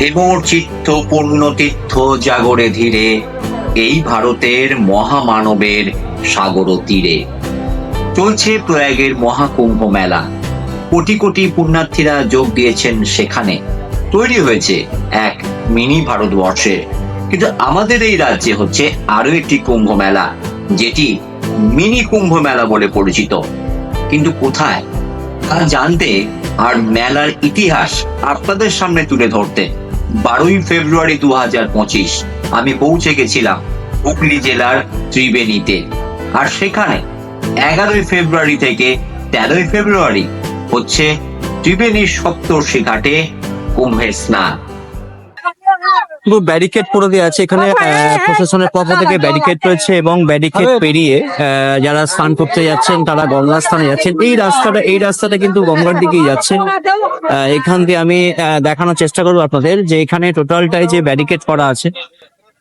এমর চিত্ত পুণ্যতীর্থ জাগরে ধীরে এই ভারতের মহামানবের সাগর তীরে। চলছে প্রয়াগের মহাকুম্ভ মেলা। কোটি কোটি পুণ্যার্থীরা যোগ দিয়েছেন সেখানে। তৈরি হয়েছে এক মিনি ভারতবর্ষে। কিন্তু আমাদের এই রাজ্যে হচ্ছে আরও একটি কুম্ভ মেলা, যেটি মিনি কুম্ভ মেলা বলে পরিচিত। কিন্তু কোথায়? তা জানতে আর মেলার ইতিহাস আপনাদের সামনে তুলে ধরতে বারোই ফেব্রুয়ারি দু হাজার পঁচিশ, আমি পৌঁছে গেছিলাম হুগলি জেলার ত্রিবেণীতে। আর সেখানে এগারোই ফেব্রুয়ারি থেকে তেরোই ফেব্রুয়ারি হচ্ছে ত্রিবেণীর সপ্তর্ষি ঘাটে কুম্ভের স্নান। পুরো ব্যারিকেড করে দেওয়া আছে। এখানে প্রশাসনের পক্ষ থেকে ব্যারিকেড রয়েছে এবং ব্যারিকেড পেরিয়ে যারা স্নান করতে যাচ্ছেন তারা গঙ্গা স্থানে যাচ্ছেন। এই রাস্তাটা এই রাস্তাটা কিন্তু গঙ্গার দিকেই যাচ্ছে। এখান দিয়ে আমি দেখানোর চেষ্টা করব আপনাদের যে এখানে টোটালটাই যে ব্যারিকেড করা আছে।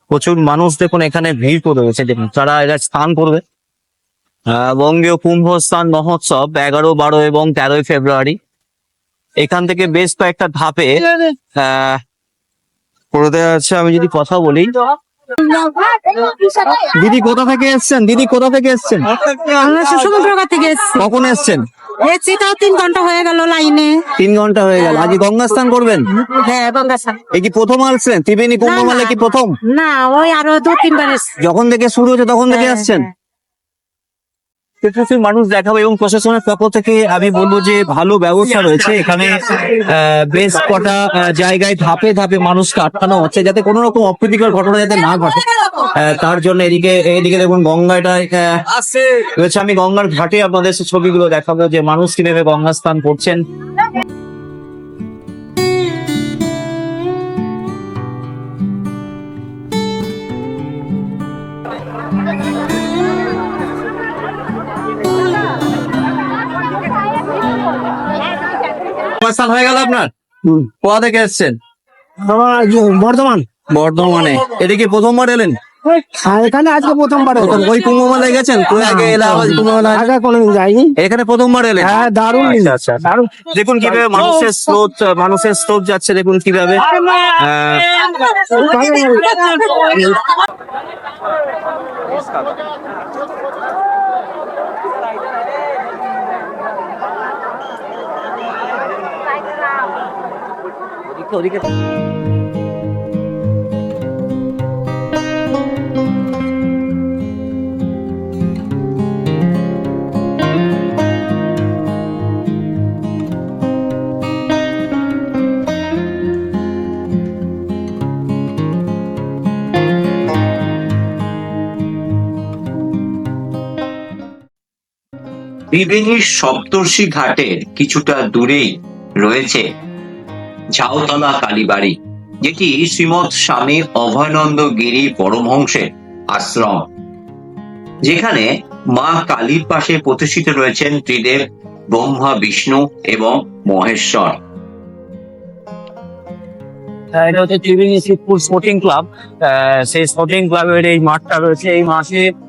প্রচুর মানুষ দেখুন এখানে ভিড় করে রয়েছে। দেখুন তারা এরা স্নান করবে। আহ, বঙ্গীয় কুম্ভ স্নান মহোৎসব এগারো বারো এবং তেরোই ফেব্রুয়ারি। এখান থেকে বেশ কয়েকটা ধাপে আহ করে দেওয়া আছে আমি যদি কথা বলি। দিদি কোথা থেকে এসছেন? দিদি কোথা থেকে এসছেন? আমরা থেকে এসছি। কখন এসছেন? তিন ঘণ্টা হয়ে গেল লাইনে। তিন ঘণ্টা হয়ে গেল। আজ গঙ্গা স্নান করবেন? হ্যাঁ এই কি প্রথম আসছেন? ত্রিবেণী কুম্ভ না, না। মেলা কি প্রথম? না ওই আরও দু তিনবার যখন থেকে শুরু হয়েছে তখন থেকে হ্যাঁ, আসছেন? মানুষ দেখাবো এবং প্রশাসনের পক্ষ থেকে আমি বলব যে ভালো ব্যবস্থা রয়েছে। এখানে বেশ কটা জায়গায় ধাপে ধাপে মানুষকে আটকানো হচ্ছে যাতে কোনো রকম অপ্রীতিকর ঘটনা যাতে না ঘটে। তার জন্য এদিকে এদিকে দেখুন গঙ্গাটা রয়েছে। আমি গঙ্গার ঘাটে আপনাদের ছবিগুলো দেখাবো যে মানুষ কীভাবে গঙ্গা স্নান করছেন। গঙ্গা স্নান হয়ে গেল আপনার? কোয়া থেকে এসছেন? বর্ধমান। বর্ধমানে। এদিকে প্রথমবার এলেন? হ্যাঁ, এখানে আজকে প্রথমবার প্রথম ওই কুম্ভ মেলায় গেছেন? তো আগে এলাহাবাদ কুম্ভ মেলায় আগে কোনোদিন যাইনি। এখানে প্রথমবার এলেন? হ্যাঁ দারুণ আচ্ছা। দারুণ। দেখুন কীভাবে মানুষের স্রোত মানুষের স্রোত যাচ্ছে দেখুন কীভাবে। আহ, ত্রিবেণীর সপ্তর্ষি ঘাটের কিছুটা দূরেই রয়েছে ঝাউতলা কালীবাড়ি যেটি শ্রীমৎ স্বামী অভয়নন্দ গিরি পরমহংসের আশ্রম যেখানে মা কালীর পাশে প্রতিষ্ঠিত রয়েছেন ত্রিদেব ব্রহ্মা বিষ্ণু এবং মহেশ্বর। এটা হচ্ছে ত্রিবেণী শিবপুর স্পোর্টিং ক্লাব সেই স্পোর্টিং ক্লাবের এই মাঠটা রয়েছে। এই মাঠে আহ,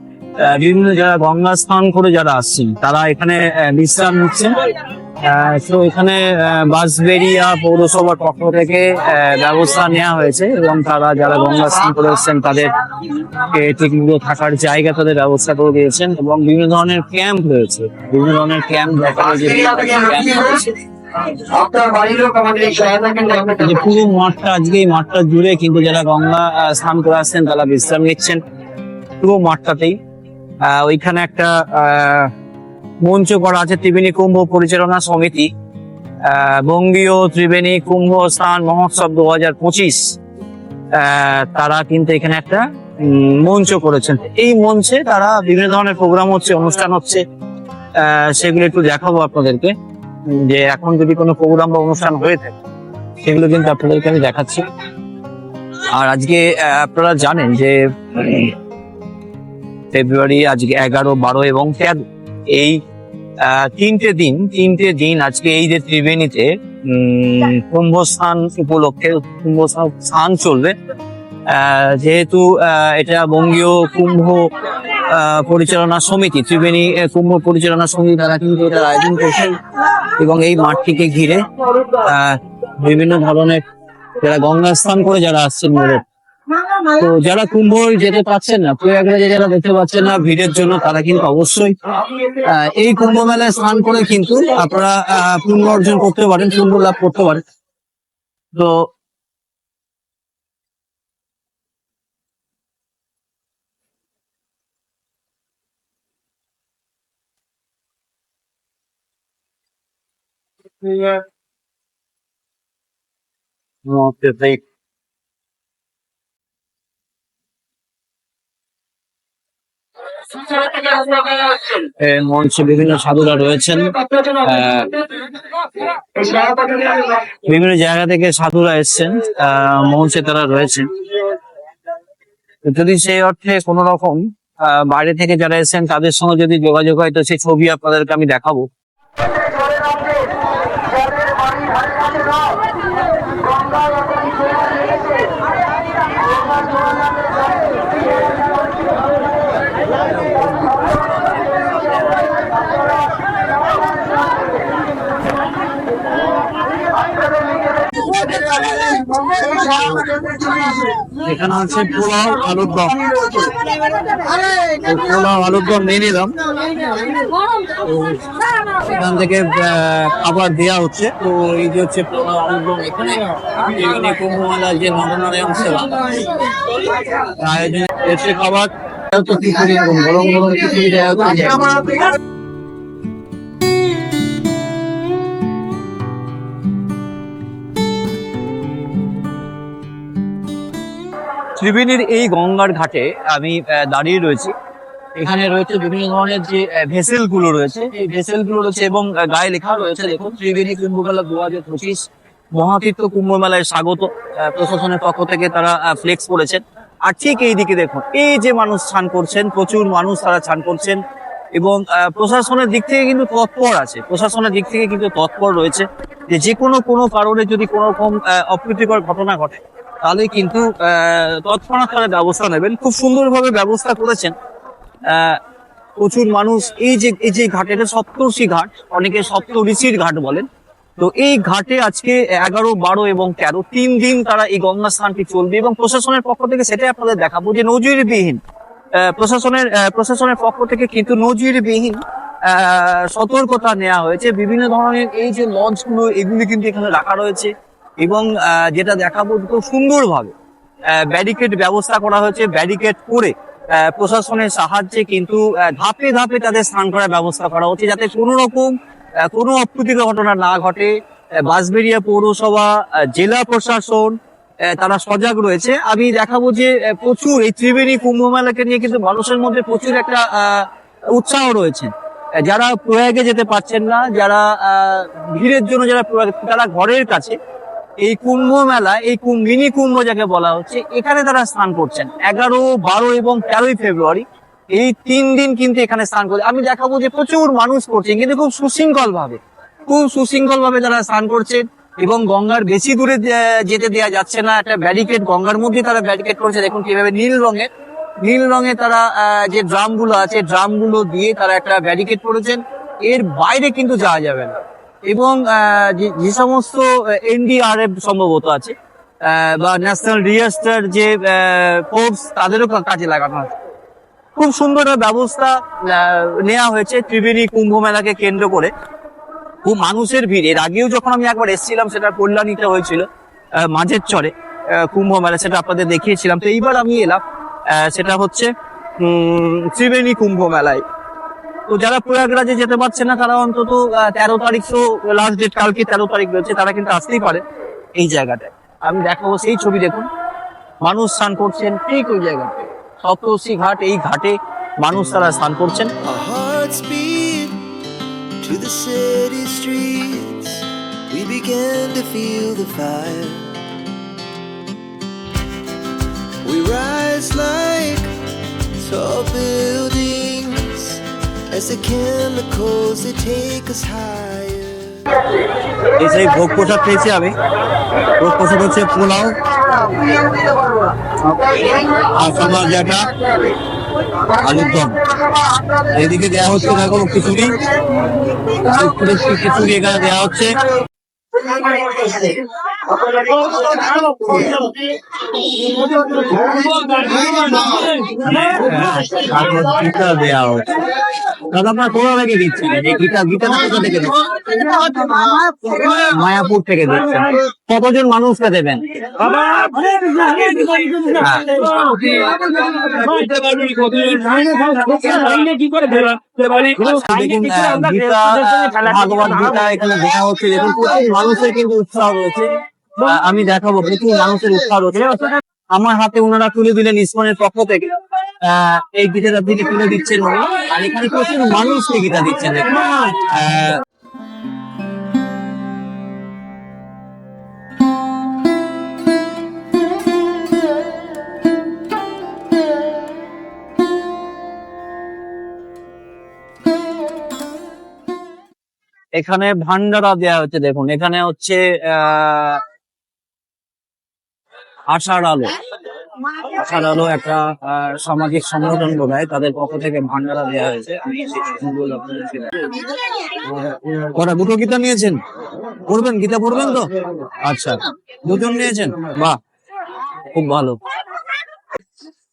বিভিন্ন যারা গঙ্গা স্নান করে যারা আসছেন তারা এখানে বিশ্রাম নিচ্ছেন। তো এখানে আহ, বাঁশবেড়িয়া পৌরসভার পক্ষ থেকে ব্যবস্থা নেওয়া হয়েছে এবং তারা যারা গঙ্গা স্নান করে এসছেন তাদের ঠিকমতো থাকার জায়গা তাদের ব্যবস্থা করে দিয়েছেন এবং বিভিন্ন ধরনের ক্যাম্প রয়েছে। বিভিন্ন ধরনের ক্যাম্প দেখা যে পুরো মাঠটা আজকে এই মাঠটা জুড়ে কিন্তু যারা গঙ্গা স্নান করে আসছেন তারা বিশ্রাম নিচ্ছেন। পুরো মাঠটাতেই ওইখানে একটা মঞ্চ করা আছে, ত্রিবেণী কুম্ভ পরিচালনা সমিতি। বঙ্গীয় ত্রিবেণী কুম্ভ স্থান মহোৎসব দু হাজার পঁচিশ তারা কিন্তু এখানে একটা মঞ্চ করেছেন। এই মঞ্চে তারা বিভিন্ন ধরনের প্রোগ্রাম হচ্ছে, অনুষ্ঠান হচ্ছে। সেগুলো একটু দেখাবো আপনাদেরকে, যে এখন যদি কোনো প্রোগ্রাম বা অনুষ্ঠান হয়ে থাকে, সেগুলো কিন্তু আপনাদেরকে আমি দেখাচ্ছি। আর আজকে আপনারা জানেন যে ফেব্রুয়ারি আজকে এগারো বারো এবং তেরো। এই তিনটে দিন তিনটে দিন আজকে এই যে ত্রিবেণীতে উম, কুম্ভ স্নান উপলক্ষে কুম্ভ স্নান- স্নান চলবে যেহেতু এটা বঙ্গীয় কুম্ভ পরিচালনা সমিতি ত্রিবেণী কুম্ভ পরিচালনা সমিতি তারা কিন্তু এটার আয়োজন করছেন এবং এই মাঠটিকে ঘিরে বিভিন্ন ধরনের যারা গঙ্গা স্নান করে যারা আসছেন মূলত তো যারা কুম্ভ যেতে পারছেন না প্রয়াগরাজে যারা যেতে পারছেন না ভিড়ের জন্য তারা কিন্তু অবশ্যই আহ, এই কুম্ভ মেলায় স্নান করে কিন্তু আপনারা আহ, পুণ্য অর্জন করতে পারেন পুণ্য লাভ করতে পারেন। তো থেকে এ, মঞ্চে বিভিন্ন সাধুরা রয়েছেন। বিভিন্ন জায়গা থেকে সাধুরা এসেছেন মঞ্চে তারা রয়েছেন। যদি সেই অর্থে কোন রকম বাইরে থেকে যারা এসেছেন, তাদের সঙ্গে যদি যোগাযোগ হয়, তো সেই ছবি আপনাদেরকে আমি দেখাবো। এখানে আছে পোলাও, আলুর দম। পোলাও, আলুর দম নিয়ে নিলাম। এখান থেকে খাবার দেওয়া হচ্ছে। তো এই যে হচ্ছে পোলাও, আলুর দম এখানে এখানে কুম্ভ মেলার যে নরনারায়ণ সেবা আয়োজন এসে খাবার গরম গরম খিচুড়ি দেওয়া হচ্ছে ত্রিবেণীর এই গঙ্গার ঘাটে আমি দাঁড়িয়ে রয়েছি। এখানে রয়েছে বিভিন্ন ধরনের যে ভেসেলগুলো রয়েছে। এই ভেসেলগুলো রয়েছে এবং গায়ে লেখা রয়েছে, দেখুন, ত্রিবেণী কুম্ভ মেলা দু হাজার পঁচিশ মহাতীর্থ কুম্ভ মেলায় স্বাগত প্রশাসনের পক্ষ থেকে তারা ফ্লেক্স করেছেন। আর ঠিক এই দিকে দেখুন, এই যে মানুষ স্নান করছেন, প্রচুর মানুষ তারা স্নান করছেন এবং প্রশাসনের দিক থেকে কিন্তু তৎপর আছে। প্রশাসনের দিক থেকে কিন্তু তৎপর রয়েছে যে কোনো কোনো কারণে যদি কোনো রকম অপ্রীতিকর ঘটনা ঘটে তাহলে কিন্তু তৎক্ষণাৎ তারা ব্যবস্থা নেবেন। খুব সুন্দরভাবে ব্যবস্থা করেছেন। প্রচুর মানুষ, এই যে এই যে ঘাট, এটা সপ্তর্ষি ঘাট, অনেকে সপ্তঋষির ঘাট বলেন। তো এই ঘাটে আজকে এগারো, বারো এবং তেরো, তিন দিন তারা এই গঙ্গা স্নানটি চলবে এবং প্রশাসনের পক্ষ থেকে সেটাই আপনাদের দেখাবো যে নজিরবিহীন প্রশাসনের প্রশাসনের পক্ষ থেকে কিন্তু নজিরবিহীন সতর্কতা নেওয়া হয়েছে। বিভিন্ন ধরনের এই যে লঞ্চগুলো এগুলি কিন্তু এখানে রাখা রয়েছে। এবং যেটা দেখাবো খুব সুন্দরভাবে ব্যারিকেড ব্যবস্থা করা হয়েছে ব্যারিকেড করে প্রশাসনের সাহায্যে কিন্তু ধাপে ধাপে তাদের স্নান করার ব্যবস্থা করা হচ্ছে যাতে কোনো রকম কোনো অপ্রীতিকর ঘটনা না ঘটে। আহ, বাঁশবেড়িয়া পৌরসভা জেলা প্রশাসন তারা সজাগ রয়েছে। আমি দেখাবো যে প্রচুর এই ত্রিবেণী কুম্ভ মেলাকে নিয়ে কিন্তু মানুষের মধ্যে প্রচুর একটা উৎসাহ রয়েছে। যারা প্রয়াগে যেতে পারছেন না যারা ভিড়ের জন্য যারা তারা ঘরের কাছে এই কুম্ভ মেলা, এই কুম- মিনি কুম্ভ যাকে বলা হচ্ছে, এখানে তারা স্নান করছেন। এগারো, বারো এবং তেরোই ফেব্রুয়ারি। এই তিন দিন কিন্তু এখানে স্নান করছে আমি দেখাবো যে প্রচুর মানুষ করছেন, কিন্তু খুব সুশৃঙ্খল ভাবে খুব সুশৃঙ্খল ভাবে তারা স্নান করছেন এবং গঙ্গার বেশি দূরে যেতে দেওয়া যাচ্ছে না। একটা ব্যারিকেড গঙ্গার মধ্যে তারা ব্যারিকেড করছে। দেখুন কীভাবে নীল রঙের নীল রঙে তারা যে ড্রামগুলো আছে ড্রামগুলো দিয়ে তারা একটা ব্যারিকেড করেছেন। এর বাইরে কিন্তু যাওয়া যাবে না। এবং যে সমস্ত এনডিআরএফ সম্ভবত আছে বা ন্যাশনাল ডিজাস্টার যে ফোর্স তাদেরও কাজে লাগানো আছে। খুব সুন্দর ব্যবস্থা নেওয়া হয়েছে ত্রিবেণী কুম্ভ মেলাকে কেন্দ্র করে। খুব মানুষের ভিড়। এর আগেও যখন আমি একবার এসেছিলাম, সেটা কল্যাণীতে হয়েছিল মাঝের চরে কুম্ভ মেলা, সেটা আপনাদের দেখিয়েছিলাম। তো এইবার আমি এলাম সেটা হচ্ছে ত্রিবেণী কুম্ভ মেলায়। তো যারা প্রয়াগরাজে যেতে পারছে না, তারা অন্তত তেরো তারিখ তো লাস্ট ডেট কালকে তেরো তারিখ রয়েছে, তারা কিন্তু আসতেই পারে এই জায়গাটায়। আমি দেখাবো সেই ছবি দেখুন। মানুষ স্নান করছেন ঠিক ওই জায়গাতে। সপ্তর্ষি ঘাট, এই ঘাটে মানুষ তারা স্নান করছেন. We rise like as the chemicals they take us higher. এই সেই ভোগ প্রসাদ পেয়েছি আমি। ভোগ প্রসাদ হচ্ছে পোলাও। আর সাদা যেটা আলুর দম। এইদিকে দেওয়া হচ্ছে দেখো খিচুড়ি। খিচুড়ি এখানে দেওয়া হচ্ছে। দেওয়া হচ্ছে। দাদা, আপনার মায়াপুর থেকে দিচ্ছেন কতজন মানুষকে দেবেন? দেখুন গীতা এখানে হচ্ছে। মানুষের কিন্তু উৎসাহ রয়েছে। আমি দেখাবো, প্রচুর মানুষের উৎসাহ রয়েছে। আমার হাতে ওনারা তুলে দিলেন ইসমানের পক্ষ থেকে। এই গীতাটা তিনি তুলে দিচ্ছেন আর এখানে প্রচুর মানুষকে গীতা দিচ্ছেন। এখানে ভান্ডারা দেওয়া হচ্ছে, দেখুন। এখানে হচ্ছে, আহ, আষাঢ় আলো। আলো একটা সামাজিক সংগঠন বোধহয় তাদের পক্ষ থেকে ভান্ডারা দেওয়া হয়েছে। কটা দুটো গীতা নিয়েছেন? পড়বেন? গীতা পড়বেন তো? আচ্ছা। দুজন নিয়েছেন? বাহ। খুব ভালো।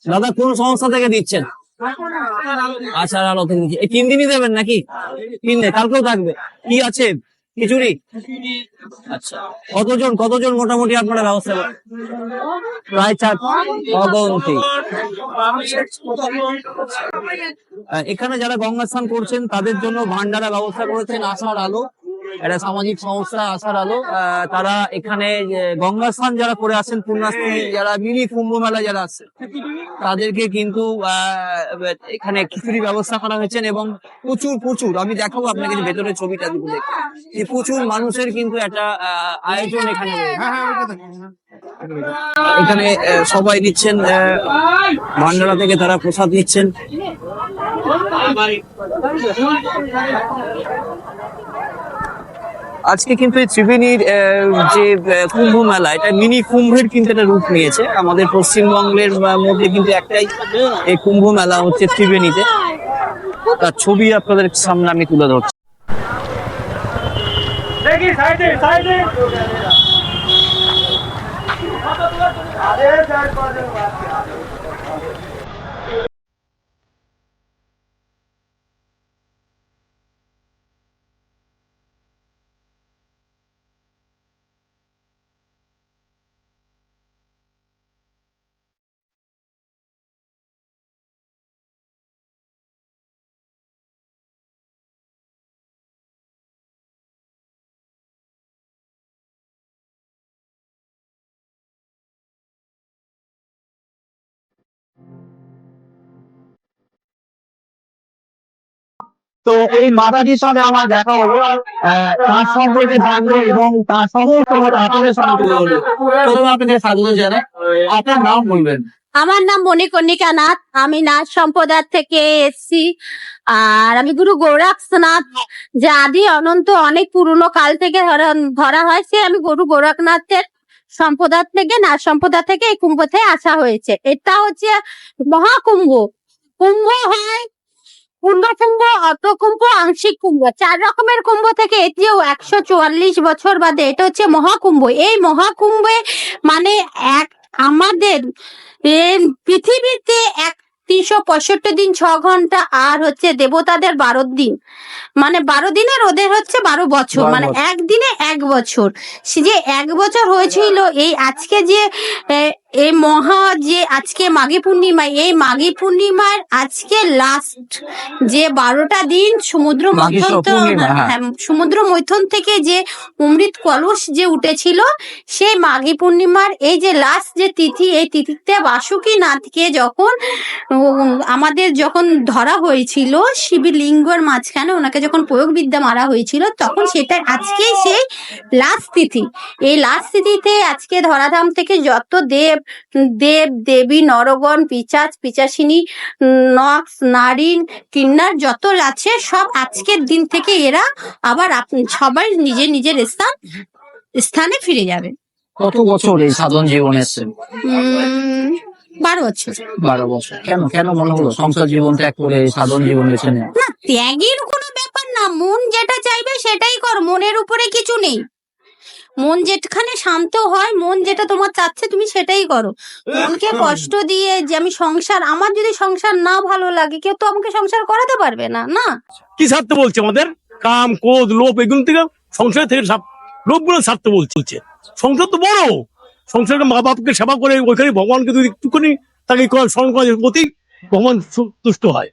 দাদা, কোন সংস্থা থেকে দিচ্ছেন? আচ্ছা আলো থেকে তিন দিনই দেবেন নাকি? তিন কালকেও থাকবে। কি আছে? খিচুড়ি? আচ্ছা। কতজন কতজন মোটামুটি আপনারা ব্যবস্থা করেন? প্রায় চার অগন্তি এখানে যারা গঙ্গা স্নান করছেন তাদের জন্য ভান্ডারা ব্যবস্থা করেছেন আসার আলো। একটা সামাজিক সংস্থা আসার আলো আহ, তারা এখানে গঙ্গা স্নান যারা করে আসেন পুণ্যাস্ত্রী যারা মিনি কুম্ভ মেলা যারা আসছে তাদেরকে কিন্তু এখানে খিচুড়ি ব্যবস্থা করা হয়েছে এবং প্রচুর প্রচুর আমি দেখাবো আপনাকে যে ভেতরের ছবিটা দেখে। যে প্রচুর মানুষের কিন্তু একটা আহ, আয়োজন এখানে এখানে সবাই নিচ্ছেন আহ, ভান্ডারা থেকে তারা প্রসাদ নিচ্ছেন। আজকে কিন্তু এই ত্রিবেণীর যে কুম্ভ মেলা এটা মিনি কুম্ভের কিন্তু একটা রূপ নিয়েছে। আমাদের পশ্চিমবঙ্গের মধ্যে কিন্তু একটাই এই কুম্ভ মেলা হচ্ছে ত্রিবেণীতে। তার ছবি আপনাদের সামনে আমি তুলে ধরছি। তো এই মাতাজির সাথে আমার দেখা হলো তার সম্পর্কে জানব এবং তার সমস্ত আপনাদের তুলে ধরবো প্রথমে আপনাকে স্বাগত জানাই আপনার নাম বলবেন। আমার নাম মণিকর্ণিকা নাথ, আমি নাথ সম্প্রদায় থেকে এসছি, আর আমি গুরু গোরক্ষনাথ, যে আদি অনন্ত অনেক পুরনো কাল থেকে ধরা হয়, সে আমি গুরু গোরখনাথের সম্প্রদায় থেকে, নাথ সম্প্রদায় থেকে এই কুম্ভতে আসা হয়েছে। এটা হচ্ছে মহাকুম্ভ। কুম্ভ হয় পূর্ণ কুম্ভ অত কুম্ভ আংশিক কুম্ভ। চার রকমের কুম্ভ থেকে এটিও একশো চুয়াল্লিশ বছর বাদে। এটা হচ্ছে মহাকুম্ভ। এই মহাকুম্ভে মানে এক আমাদের পৃথিবীতে এক তিনশো পঁয়ষট্টি দিন ছ ঘণ্টা আর হচ্ছে দেবতাদের বারো দিন। মানে বারো দিনের ওদের হচ্ছে বারো বছর। মানে। একদিনে এক বছর। সে যে এক বছর হয়েছিল এই আজকে যে এই মহা যে আজকে মাঘী পূর্ণিমা এই মাঘী পূর্ণিমার আজকে লাস্ট যে বারোটা দিন সমুদ্র পূর্ণিমা, হ্যাঁ। হ্যাঁ, সমুদ্র মৈথন থেকে যে অমৃত কলস যে উঠেছিল সেই মাঘী পূর্ণিমার এই যে লাস্ট যে তিথি এই তিথিতে বাসুকি নাথকে যখন আমাদের যখন ধরা হয়েছিল শিবলিঙ্গর মাঝখানে ওনাকে যখন প্রয়োগ বিদ্যা মারা হয়েছিল তখন সেটা আজকে সেই লাস্ট তিথি এই লাস্ট তিথিতে আজকে ধরাধাম থেকে যত দেব দেব দেবী নরগণ পিচাচ পিচাসিনী নক্স নারী কিন্নার যত আছে সব আজকের দিন থেকে এরা আবার সবাই নিজের নিজের স্থান স্থানে ফিরে যাবে। কত বছর এই সাধন জীবন এসছেন বারো বছর। বারো বছর। কেন কেন মনে হলো সংসার জীবন ত্যাগ করে সাধন জীবন বেছে না ত্যাগের কোনো ব্যাপার না মন যেটা চাইবে সেটাই কর মনের উপরে কিছু নেই। মন যেখানে শান্ত হয় মন তোমার চাচ্ছে তুমি সেটাই করো। মনকে কষ্ট দিয়ে যে আমি সংসার আমার যদি সংসার না ভালো লাগে কেউ তো আমাকে সংসার করাতে পারবে না না? কি ছাড়তে বলছে আমাদের? কাম ক্রোধ লোভ এগুলো থেকে সংসার থেকে লোভগুলো ছাড়তে বলছে। সংসার তো বড়। সংসারে মা বাপকে সেবা করে ওইখানে ভগবানকে যদি একটুখানি তাকে স্মরণ করার প্রতি ভগবান সু- তুষ্ট হয়।